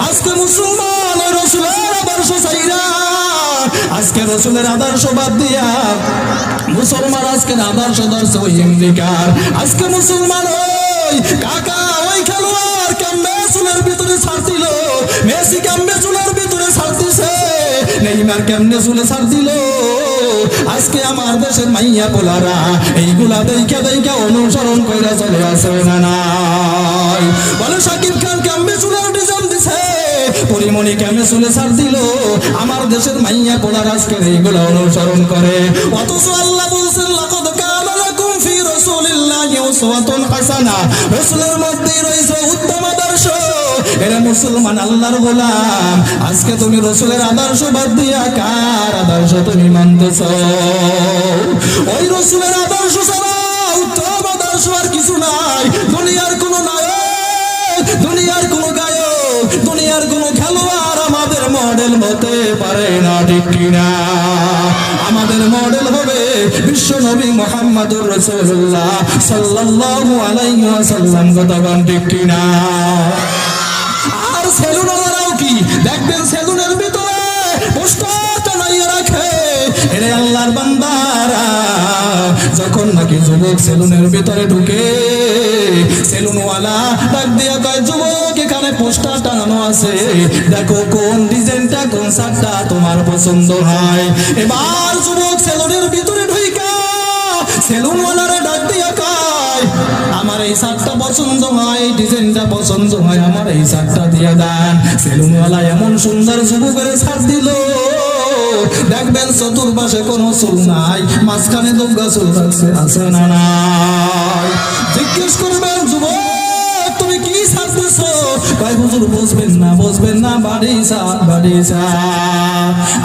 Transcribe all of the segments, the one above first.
আজকে মুসলমান রসুলের চাইরা, আজকে রসুলের আদর্শ বাদ দিয়া মুসলমান আজকে আদর্শ দর্শ ওই আজকে মুসলমান ওই কাকা নেইমার কেমনে চুলে ছাড় দিল? আজকে আমার দেশের মাইয়া পোলারা, এইগুলা দেখে দেখে অনুসরণ করে চলে আসে না বলে, সাকিব খান কেমনে চুলের ডিজাইন দিছে? পরিমণি কেমনে চুলে ছাড় দিল? আমার দেশের মাইয়া পোলার আজকে এইগুলা অনুসরণ করে। অথচ আল্লাহ বলছেন, লাকাদ উসওয়াতুন হাসানা। রাসূলের মধ্যে রয়েছে উত্তম আদর্শ। এরা মুসলমান আল্লাহর গোলাম, আজকে তুমি রসুলের আদর্শ বাদ দিয়া কার আদর্শ তুমি মানতেছ? ওই রসুলের আদর্শ ছাড়া উত্তম আদর্শ আর কিছু নাই। দুনিয়ার কোনো নায়ক, দুনিয়ার কোনো গায়ক, দুনিয়ার কোনো খেলোয়াড় আমাদের মডেল হতে পারে না, ঠিক কিনা? আমাদের মডেল হবে বিশ্ব নবী মোহাম্মদুর রসুল্লাহ সাল্লাল্লাহু আলাইহি ওয়াসাল্লাম, কথা ঠিক কিনা? কি? দেখবেন সেলুনের ভিতরে পোস্টার রাখে। এরে আল্লাহর বান্দারা, যখন নাকি যুবক সেলুনের ভিতরে ঢুকে, সেলুনওয়ালা ডাক দিয়া কয়, যুবক, এখানে পোস্টার টানানো আছে। দেখো কোন ডিজাইনটা, কোন শার্টটা তোমার পছন্দ হয়। এবার যুবক সেলুনের ভিতরে ঢুইকা, সেলুনওয়ালারা আমার এই শার্টটা পছন্দ হয় ডিজাইনটা পছন্দ হয়, আমার এই শার্টটা দিয়ে দেন। সেলুনওয়ালা এমন সুন্দর যুবকের শার্ট দিল। দেখবেন চতুর্পাশে কোনো চুল নাই, মাঝখানে দুর্গা চুল রাখছে আছে না নাই? জিজ্ঞেস করবেন, যুবক ভাই হুজুর বুঝবেন না বুঝবেন না, বাড়ি চা বাড়ি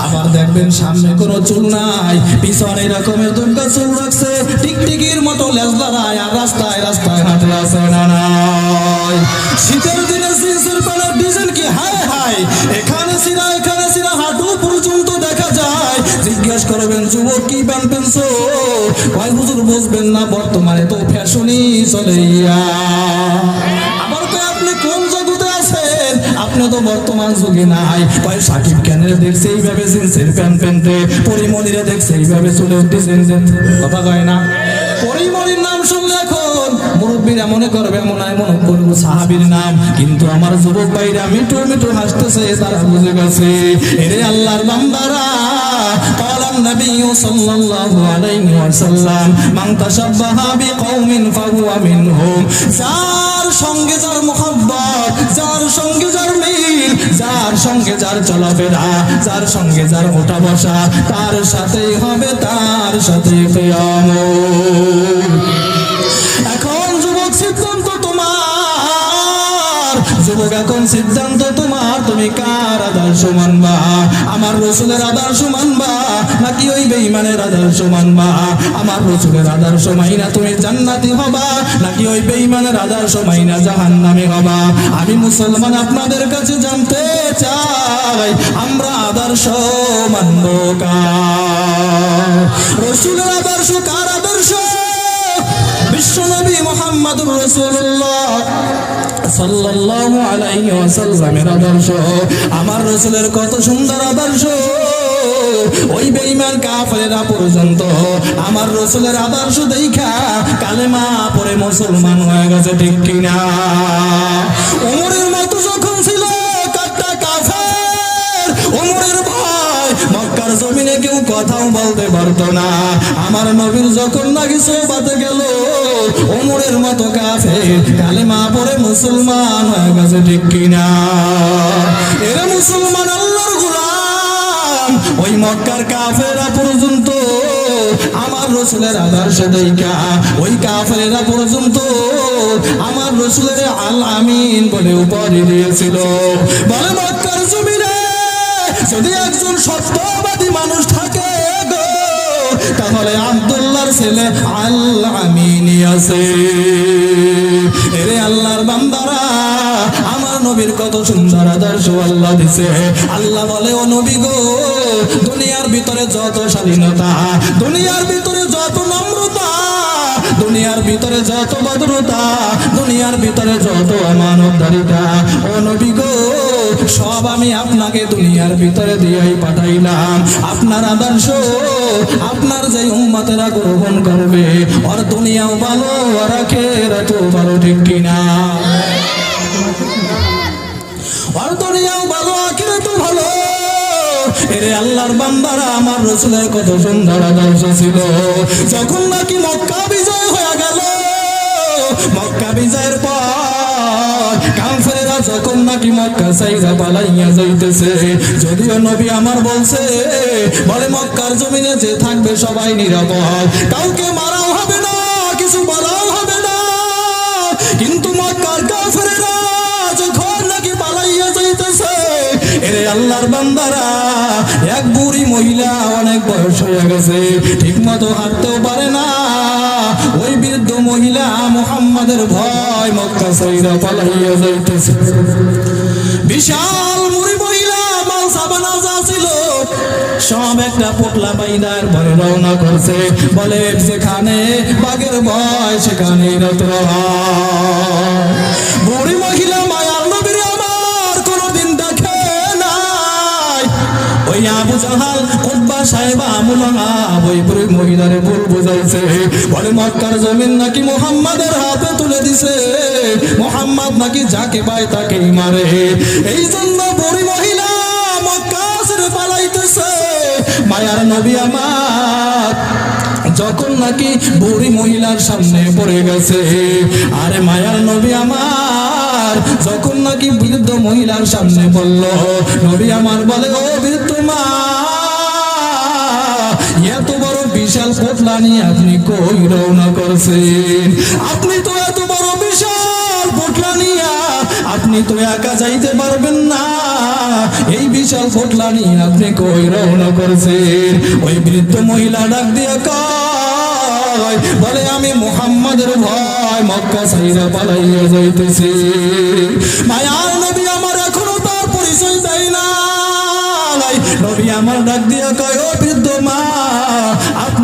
আবার দেখবেন সামনে কোনো চুল নাই, পিছনে এরকমের দুর্গা চুল রাখছে, টিকটিকির মতো লেজ দাঁড়ায় আর রাস্তায় রাস্তায় হাঁটে আছে না শীতের দিনে জিন্সের প্যান্টের ডিজাইন কি? হায় হায়। এখানে সিরা এখানে সিরা, হাঁটু পর্যন্ত দেখা যায়। জিজ্ঞেস করবেন, যুবক কি প্যান্ট পেনছো? ভাই হুজুর, বুঝবেন না, বর্তমানে তো ফ্যাশনই চলে আবার আছেন আপনি তো বর্তমান যুগে নাই ভাই সাকিব খানের দেখছে এইভাবে জিন্সের প্যান্ট পেনতে পরিমণিরা দেখছে এইভাবে চলে ডিজাইন কথা কয় না পরিমণির নাম শুনলে এখন মুরব্বীরা মনে করবে মনে হয় মনে করবো সাহাবির নাম কিন্তু আমার যুবক ভাইরা মিঠু মিঠু হাসতেছে তারা বুঝে গেছে এরে আল্লাহর বান্দারা قال النبي صلى الله عليه وسلم من تشبه بقوم فهو منهم যার সঙ্গে যার মোহাব্বত যার সঙ্গে যার মিল যার সঙ্গে যার চলাফেরা, যার সঙ্গে যার ওঠা বসা, তার সাথেই হবে তার সাথে প্রিয়ম এখন যুবক সিদ্ধান্ত তোমার, যুবক এখন সিদ্ধান্ত তুমি কার আদর্শ মানবা, আমার রসুলের আদর্শ মানবা, নাকি ওই বেইমানের আদর্শ মানবা? আমার রসুলের আদর্শ মাইনা তুমি জান্নাতি হবা, নাকি ওই বেইমানের আদর্শ মাইনা জাহান্নামে হবা? আমি মুসলমান আপনাদের কাছে জানতে চাই, আমরা আদর্শ মানব কার? রসুলের আদর্শ কার আদর্শ? আমার রসুলের কত সুন্দর আদর্শ। ওই বেঈমান কাফেররা পর্যন্ত আমার রসুলের আদর্শ দেখা কালেমা পরে মুসলমান হয়ে গেছে ঠিক কিনা? ওমরের জমিনে কেউ কথাও বলতে পারতো না। আমার নবীর যখন নাকি সোবাতে গেল, ওমরের মতো কাফে কালেমা পড়ে মুসলমান হয়ে গেছে ঠিক কিনা? এরা মুসলমান আল্লাহর গোলাম। ওই মক্কার কাফেরা পর্যন্ত আমার রসুলের আদর্শ দেখা। ওই কাফেরা পর্যন্ত আমার রসুলের আল আমিন বলে উপাধি দিয়েছিল। বলে জমিনে যদি একজন সত্যবাদী মানুষ থাকে গো, তাহলে আব্দুল্লাহর ছেলে আল্লাহ আমিনী আছে এরে আল্লাহর বান্দারা, আমার নবীর কত সুন্দর আদর্শ আল্লাহ দিছে। আল্লাহ বলে, ও নবী গো, দুনিয়ার ভিতরে যত স্বাধীনতা, দুনিয়ার ভিতরে যত নম্রতা, দুনিয়ার ভিতরে যত ভদ্রতা, দুনিয়ার ভিতরে যত আমানতদারিতা, ও নবী গো সব আমি আপনাকে দুনিয়ার ভিতরে দিয়েই পাঠাইলাম। আপনার আদর্শ, আপনার যে উম্মতেরা গ্রহণ করবে আর দুনিয়াও ভালো, আর আখেরাতও ভালো, ঠিক কিনা? ভালো আল্লাহর বান্দারা, আমার রসুলের কত সুন্দর আদর্শ ছিল। যখন নাকি মক্কা বিজয় হয়ে গেল, মক্কা বিজয়ের পর মক্কা পালাইয়া যাইতেছে। যদিও নবী আমার বলছে, বলে মক্কার জমিনে যে থাকবে সবাই নিরাপদ। কাউকে মারাও হবে না, কিছু বলাও হবে না। কিন্তু মক্কার আল্লাহর বান্দারা, এক বুড়ি মহিলা অনেক বয়স হয়ে গেছে। ঠিক মতো হাঁটতেও পারে না ওই বৃদ্ধ মহিলা মোহাম্মদের ভয় মক্কা সাইরা পালাইয়া যাইতেছে। বিশাল মুড়ি মহিলা সাবানা যা ছিল। সব একটা পোটলা বাইদার ভরে রওনা করছে। বলে সেখানে বাঘের ভয়, সেখানে রত বুড়ি মহিলা মায়ার নবীর আমার কোনোদিন দেখে নাই। ওই আবু জাহাল মহিলারে ভুল বুঝাইছে। বলে, মক্কার জমিন নাকি মোহাম্মদের হাতে তুলে দিছে। মোহাম্মদ নাকি যাকে পায় তাকেই মারে। এই জন্য মহিলা পালাইতেছে। মায়ার নবী আমার, যখন নাকি বুড়ি মহিলার সামনে পড়ে গেছে। আরে, মায়ার নবী আমার, যখন নাকি বৃদ্ধ মহিলার সামনে বলল নবী আমার বলে, ও বিশাল পোটলা নিয়ে আপনি কই রওনা করছেন? আপনি তো এত বড় বিশাল পোটলা আপনি তো একা যাইতে পারবেন না। এই বিশাল পোটলা নিয়ে আপনি কই রওনা করছেন? ওই বৃদ্ধ মহিলা ডাক দিয়ে কয়, বলে, আমি মুহাম্মাদের ভয় মক্কা সাইরা পালাইয়া যাইতেছি। মায়ার নবী আমার এখনও তার পরিচয় দেয় না নবী আমার ডাক দিয়া কয়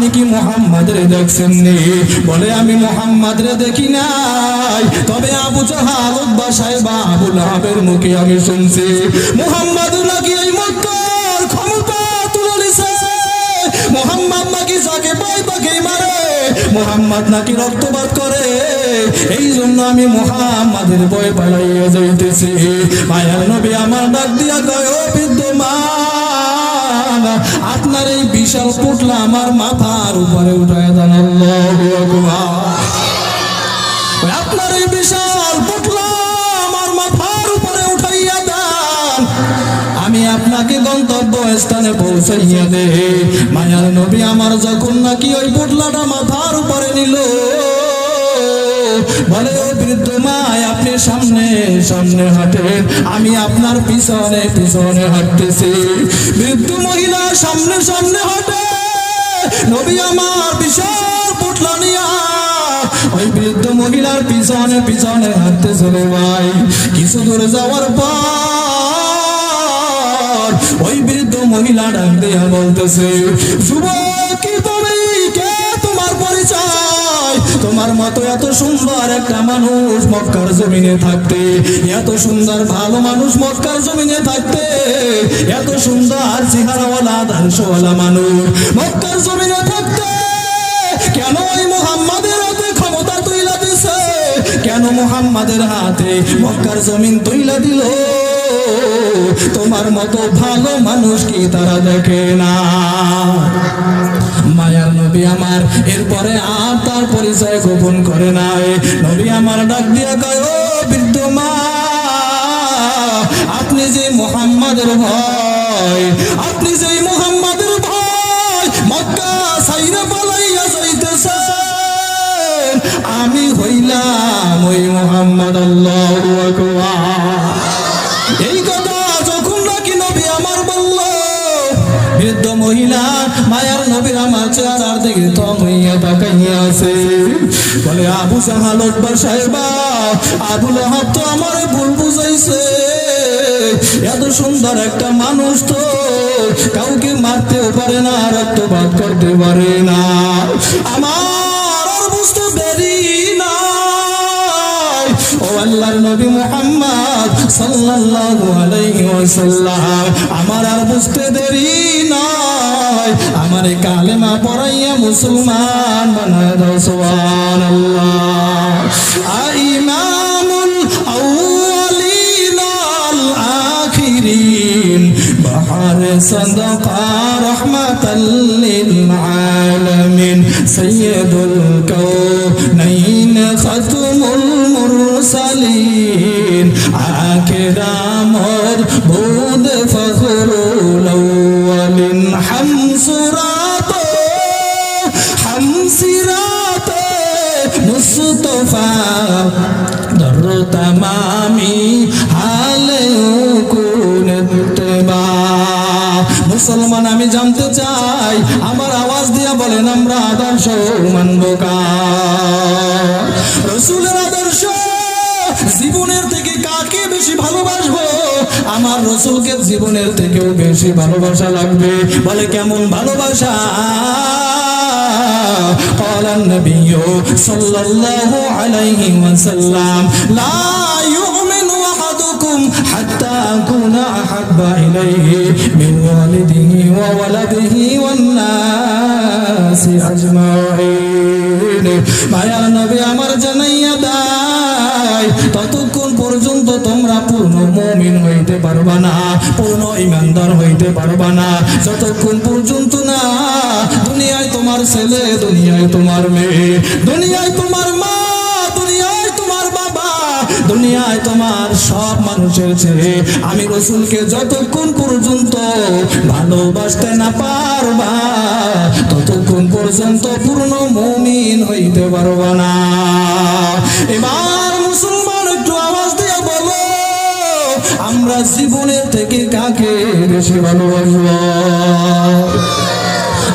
আপনি কি মোহাম্মদের দেখছেন নি বলে, আমি মোহাম্মদরে দেখি নাই। তবে আবু জাহাল উদ্বা সাহেবা আবু লাহাবের মুখে আমি শুনছি, মোহাম্মদ নাকি এই মক্কার ক্ষমতা তুলে নিছে? মোহাম্মদ নাকি যাকে পায় তাকেই মারে? মোহাম্মদ নাকি রক্তপাত করে? এই জন্য আমি মোহাম্মদের বয় পালাইয়া যাইতেছি। মায়ার নবী আমার ডাক দিয়া কয় বিশাল পুটলা আমার মাথার উপরে, উঠায় দেন আপনার এই বিশাল আমার মাথার উপরে, উঠাইয়া দেন। আমি আপনাকে গন্তব্য স্থানে পৌঁছাইয়া দে মায়ার নবী আমার যখন নাকি ওই পুটলাটা মাথার উপরে নিল বলে বৃদ্ধ মায় আপনি সামনে সামনে হাঁটেন। আমি আপনার পিছনে পিছনে হাঁটতেছি। বৃদ্ধ মহিলা সামনে সামনে হাঁটে। নবী আমার বিশাল পুটলা নিয়া ওই বৃদ্ধ মহিলার পিছনে পিছনে হাঁটতে চলে ভাই কিছু দূরে যাওয়ার পর ওই বৃদ্ধ মহিলা ডাক দিয়া বলতেছে, যুবক, কি তুমি? কে তোমার পরিচয়? তোমার মতো এত সুন্দর একটা মানুষ মক্কার জমিনে থাকতে, এত সুন্দর ভালো মানুষ মক্কার জমিনে থাকতে, এত সুন্দর চেহারাওয়ালা দানসওয়ালা মানুষ মক্কার জমিনে থাকতে। কেন ওই মোহাম্মদের হাতে ক্ষমতা তুইলা দিছে? কেন মোহাম্মদের হাতে মক্কার জমিন তুইলা দিল? তোমার মতো ভালো মানুষ কি তারা দেখে না? মায়ার নবী আমার। এরপরে আর তার পরিচয় গোপন করে নাই। নবী আমার ডাক দিয়া কয়, ও বৃদ্ধ মা আপনি যে মোহাম্মদের ভয় আপনি যে মোহাম্মদের ভয় মক্কা সাইরা পালাইয়া যাইতেছেন। আমি হইলাম ওই মোহাম্মদ আল্লাহু এই কথা বৃদ্ধ মহিলা, মায়ার নবীর আমার চেহারার দিকে তম হইয়া তাকাইয়া আছে। বলে, আবু সাহাল আকবর সাহেবা, আবু লাহাব তো আমার ভুল বুঝাইছে। এত সুন্দর একটা মানুষ তো, কাউকে মারতেও পারে না, রক্তপাত করতে পারে না। আমার বুঝতে দেরি নয় ও আল্লাহর নবী মুহাম্মদ সাল্লাল্লাহু আলাইহি ওয়াসাল্লাম আমার আর বুঝতে দেরি নয়। আমার কালেমা পড়াইয়া মুসলমান বানায় দাও সোয়ান ইমামুল আউয়ালিন আল আখিরিন। বাহার সাদাকা রহমাতাল লিল আলামিন। সাইয়্যিদুল কাওনাইন খাতমুল মুরসালিন। আখিরামর ভূ তমামি হালে মুসলমান, আমি জানতে চাই, আমার আওয়াজ দিয়া বলেন, আমরা আদর্শ মানব কা রসুলের আদর্শ জীবনের থেকে কাকে বেশি ভালোবাসবো আমার রসুলকে জীবনের থেকেও বেশি ভালোবাসা লাগবে বলে কেমন ভালোবাসা قال النبي صلى الله عليه وسلم لا يؤمن أحدكم حتى أكون أحب إليه من والده وولده والناس أجمعين মায়া নবী আমার জানাইয়া মমিন হইতে পারবা না, পূর্ণ ইমানদার হইতে পারবা না। যতক্ষণ পর্যন্ত না, দুনিয়ায় তোমার ছেলে, দুনিয়ায় তোমার মেয়ে, দুনিয়ায় তোমার মা দুনিয়ায় তোমার সব মানুষের ছেলে, আমি রসুলকে যতক্ষণ পর্যন্ত ভালোবাসতে না পারবা, ততক্ষণ পর্যন্ত পূর্ণ মুমিন হইতে পারবা না। এবার আমরা জীবনের থেকে কাকে বেশি ভালোবাসবো?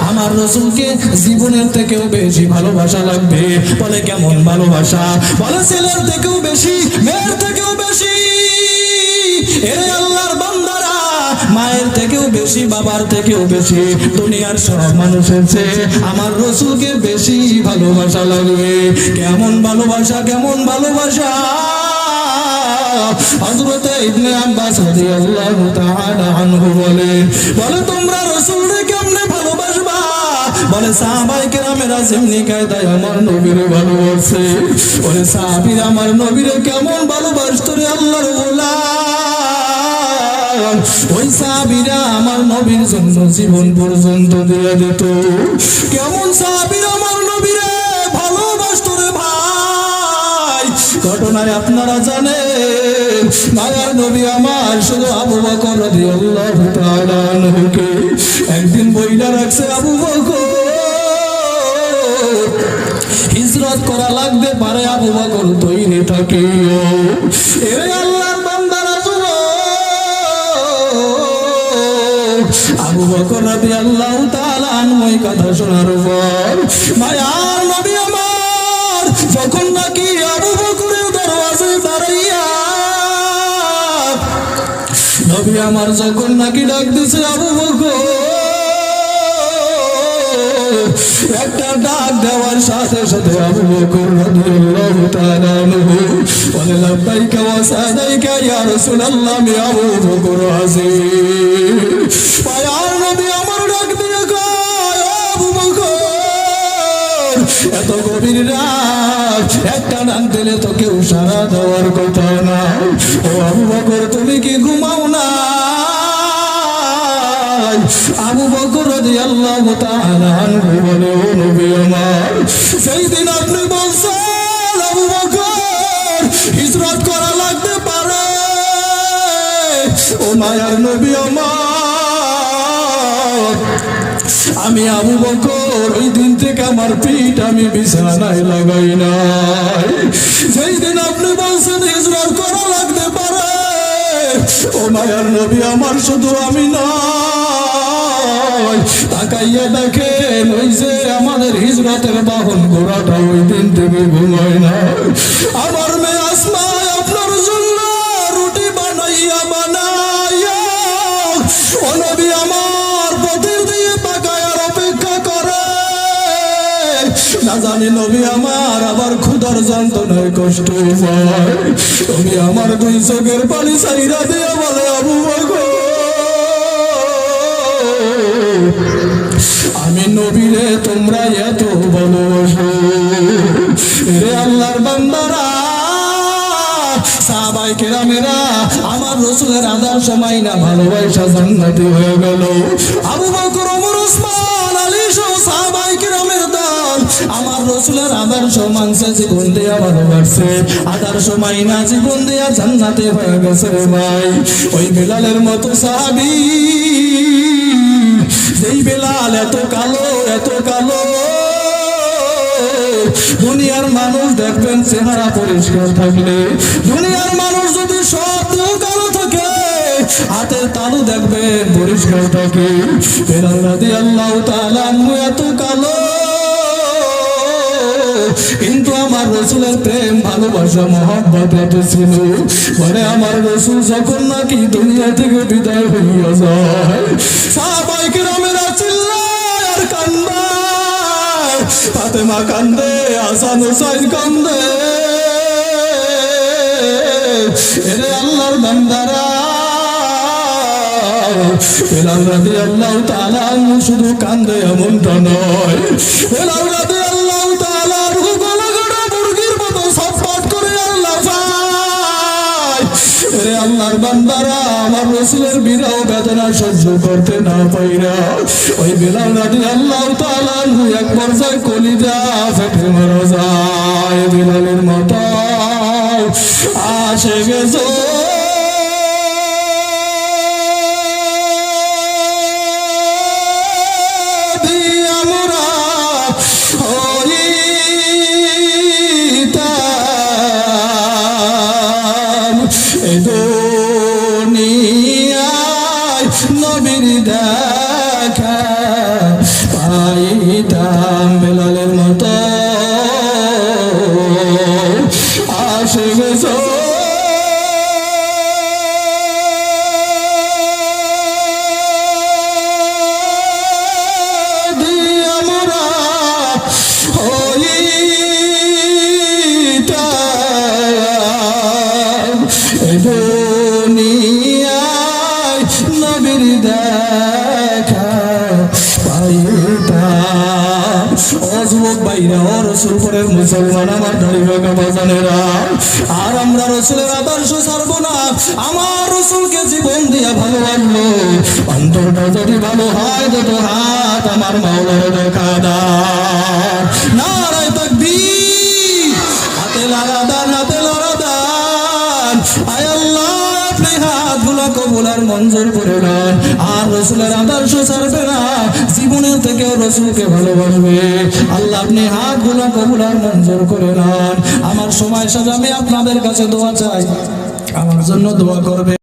আমার রসুলকে জীবনের থেকেও বেশি ভালোবাসা লাগবে। বলে কেমন ভালোবাসা? বলে ছেলের থেকেও বেশি, মেয়ের থেকেও বেশি। এরে আল্লাহর বান্দারা, মায়ের থেকেও বেশি, বাবার থেকেও বেশি, দুনিয়ার সব মানুষের চেয়ে আমার রসুলকে বেশি ভালোবাসা লাগবে। কেমন ভালোবাসা কেমন ভালোবাসা? হযরত ইবনে আব্বাস রাদিয়াল্লাহু তাআলা আনহু বলেন বলে, তোমরা রাসূলকে কেমনে ভালোবাসবা? বলে, সাহাবায়ে কেরামেরা যেমনি কায়দায় আমার নবীরে ভালোবাসে। বলে, সাহাবীরা আমার নবীরে কেমন ভালোবাসতো রে আল্লাহর গোলাম? ওই সাহাবীরা আমার নবীর জন্য জীবন পর্যন্ত দিয়ে দিত। কেমন সাহাবীরা ঘটনায় আপনারা জানেন, মায়ার নবী আমার শুধু আবু বকর একদিন বইলা রাখছে আবু বকর। হিজরত করা লাগতে পারে আবু বকর তৈরি থাকে আবু বকর রাদিয়াল্লাহু তাআলা কথা শোনার পর মায়ার নবী আমার যখন নবী আমার যখন নাকি ডাক দিছে, আবু একটা ডাক দেওয়ার সাথে সাথে আবু বকর রাদিয়াল্লাহু তাআলা আনহু বলে, লাব্বাইকা ওয়া সাদাইকা ইয়া রাসূলুল্লাহ, আমি আবু বকর আযীম পায়ার নবী, আমার ডাক দিয়ে কয় আবু বকর, এত গভীর রাত, একটা ডাক দিলে তো সারা দেওয়ার কথা না। ও আবু বকর, তুমি কি ঘুমাও না? আবু বকর তাআলা আনহু বলে, ও নবী আমার সেই দিন আপনি বলছেন আবু বকর, হিজরত করা লাগতে পারে। ও মায়ার নবী আমার, আমি আবু বকর ওই দিন থেকে আমার পিঠ আমি বিছানায় লাগাই নাই। সেই দিন আপনি বলছেন হিজরত করা লাগতে পারে, ও মায়ার নবী আমার শুধু আমি নয়। তাকাইয়া দেখেন ওই যে আমাদের হিজরতের বাহন ঘোড়াটা ওই দিন থেকে ঘুমায় না আমার জানে নবী আমার আবার ক্ষুধার যন্ত্রণায় কষ্ট পায় তুমি আমার দুই চোখের পানি চাইরা দিয়ে বলে, আবু আমি নবীরে তোমরা এত ভালোবাসো। রে আল্লাহর বান্দারা আমার রসুলের আদার সময় না ভালোবাসা জান্নাতি হয়ে গেল। আবু বকর, ওমর, ওসমান। আমার রসুলের আদার সমানসে জীবন দেয়া ভালোবাসছে আদার সময় না জীবন দেয়া জান্নাতে হয়ে গেছে রে ভাই। ওই বেলালের মতো সাহাবী, যেই বেলাল এত কালো এত কালো, দুনিয়ার মানুষ দেখবেন চেহারা পরিষ্কার থাকলে। দুনিয়ার মানুষ যদি সব কালো থাকে, হাতের তালু দেখবেন পরিষ্কার থাকে। বেলাল রাদি আল্লাহ তাআলা এত কালো কিন্তু আমার রসুলের প্রেম, ভালোবাসা, মহব্বত এত ছিল। পরে আমার রসুল যখন নাকি দুনিয়া থেকে বিদায় হইয়া যায় কান্দায় ফাতেমা কান্দে হাসান হুসাইন কান্দে। এরে আল্লাহর বান্দারা আল্লাহ শুধু কান্দে এমনটা নয়। রাদি এরে আল্লাহর বান্দারা, আমার রসুলের বিরাও বেদনা সহ্য করতে না পাইরা, ওই বেলাল রাজি আল্লাহ তাআলা এক পর্যায়ে কলিজা ফেটে মারা যায়। বেলালের মতো আসে গেছো বেলালের মতো। আসে ভাইরা ও রসুলপুরের মুসলমান আমার বাঁকা বাজানেরা আর আমরা রসুলের আদর্শ ছাড়বো না। আমার রসুলকে জীবন দিয়া ভালোবাসবো। অন্তরটা যদি ভালো হয়, দুটো হাত আমার মাওলার দেখা দান নারায় তাকবীর। হাতে লাগা দান হাতে লড়া দান আয় আল্লাহ, আপনি হাতগুলো কবুলার মঞ্জুর করে নেন আর রসুলের আদর্শ থেকে রসুলকে ভালোবাসবে। আল্লাহ আপনি হাতগুলো কবুলার মঞ্জুর করে নেন। আমার সময় সাজা আমি আপনাদের কাছে দোয়া চাই। আমার জন্য দোয়া করবে।